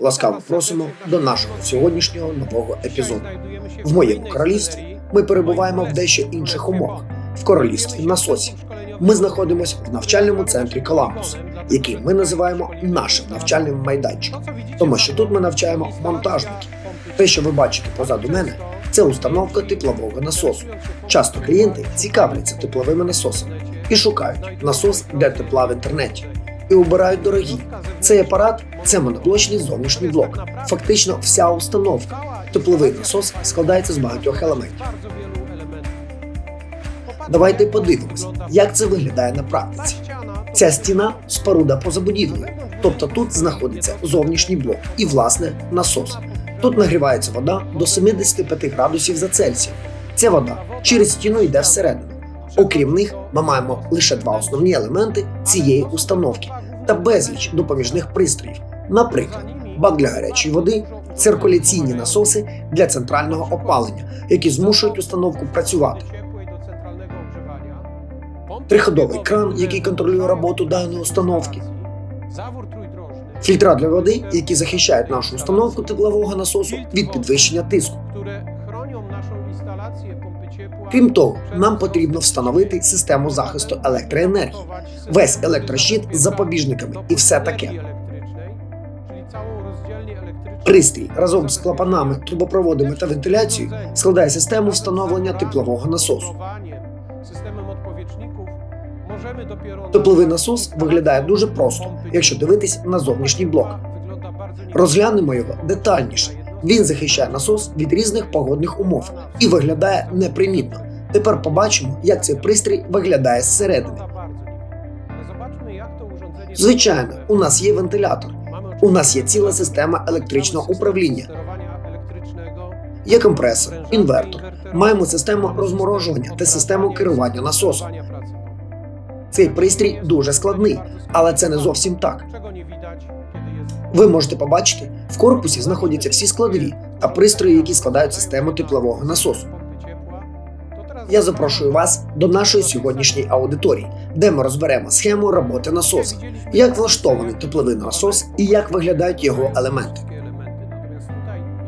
Ласкаво просимо до нашого сьогоднішнього нового епізоду. В моєму королівстві ми перебуваємо в дещо інших умовах в королівстві насосів. Ми знаходимося в навчальному центрі Коламбус, який ми називаємо нашим навчальним майданчиком, тому що тут ми навчаємо монтажників. Те, що ви бачите позаду мене, це установка теплового насосу. Часто клієнти цікавляться тепловими насосами і шукають насос для тепла в інтернеті. І обирають дорогі. Цей апарат це моноблочний зовнішній блок. Фактично, вся установка. Тепловий насос складається з багатьох елементів. Давайте подивимось, як це виглядає на практиці. Ця стіна споруда поза будівлею, тобто тут знаходиться зовнішній блок і, власне, насос. Тут нагрівається вода до 75 градусів за Цельсієм. Ця вода через стіну йде всередину. Окрім них, ми маємо лише два основні елементи цієї установки та безліч допоміжних пристроїв, наприклад, бак для гарячої води, циркуляційні насоси для центрального опалення, які змушують установку працювати. Триходовий кран, який контролює роботу даної установки, фільтра для води, які захищають нашу установку теплового насосу від підвищення тиску. Крім того, нам потрібно встановити систему захисту електроенергії, весь електрощит з запобіжниками і все таке. Пристрій разом з клапанами, трубопроводами та вентиляцією складає систему встановлення теплового насосу. Тепловий насос виглядає дуже просто, якщо дивитись на зовнішній блок. Розглянемо його детальніше. Він захищає насос від різних погодних умов і виглядає непримітно. Тепер побачимо, як цей пристрій виглядає зсередини. Звичайно, у нас є вентилятор, у нас є ціла система електричного управління, є компресор, інвертор. Маємо систему розморожування та систему керування насосом. Цей пристрій дуже складний, але це не зовсім так. Ви можете побачити, в корпусі знаходяться всі складові та пристрої, які складають систему теплового насосу. Я запрошую вас до нашої сьогоднішньої аудиторії, де ми розберемо схему роботи насоса, як влаштований тепловий насос і як виглядають його елементи.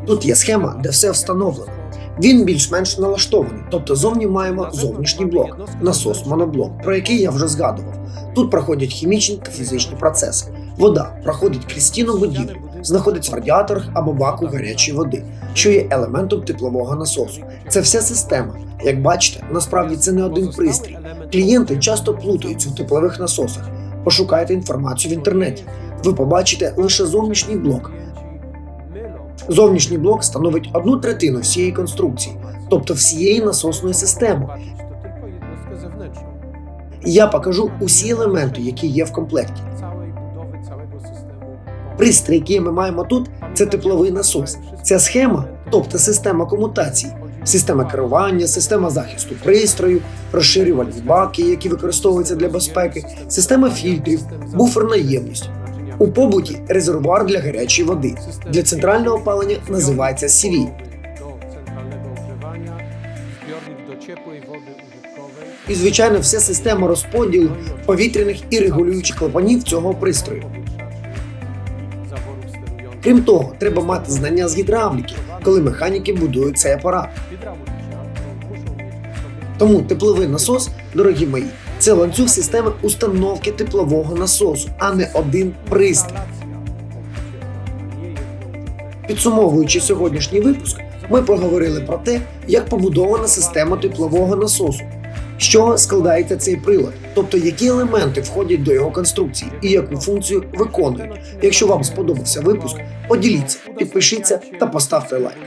Тут є схема, де все встановлено. Він більш-менш налаштований, тобто зовні маємо зовнішній блок, насос моноблок, про який я вже згадував. Тут проходять хімічні та фізичні процеси. Вода проходить крізь стіну будівлі, знаходиться в радіаторах або баку гарячої води, що є елементом теплового насосу. Це вся система. Як бачите, насправді це не один пристрій. Клієнти часто плутаються в теплових насосах. Пошукайте інформацію в інтернеті. Ви побачите лише зовнішній блок. Зовнішній блок становить одну третину всієї конструкції, тобто всієї насосної системи. Я покажу усі елементи, які є в комплекті. Пристрій, який ми маємо тут, це тепловий насос. Ця схема, тобто система комутації, система керування, система захисту пристрою, розширювальні баки, які використовуються для безпеки, система фільтрів, буферна ємність. У побуті резервуар для гарячої води. Для центрального опалення називається CV. І, звичайно, вся система розподілу повітряних і регулюючих клапанів цього пристрою. Крім того, треба мати знання з гідравліки, коли механіки будують цей апарат. Тому тепловий насос, дорогі мої, це ланцюг системи установки теплового насосу, а не один пристрій. Підсумовуючи сьогоднішній випуск, ми поговорили про те, як побудована система теплового насосу, з чого складається цей прилад, тобто які елементи входять до його конструкції і яку функцію виконують. Якщо вам сподобався випуск, поділіться, підпишіться та поставте лайк.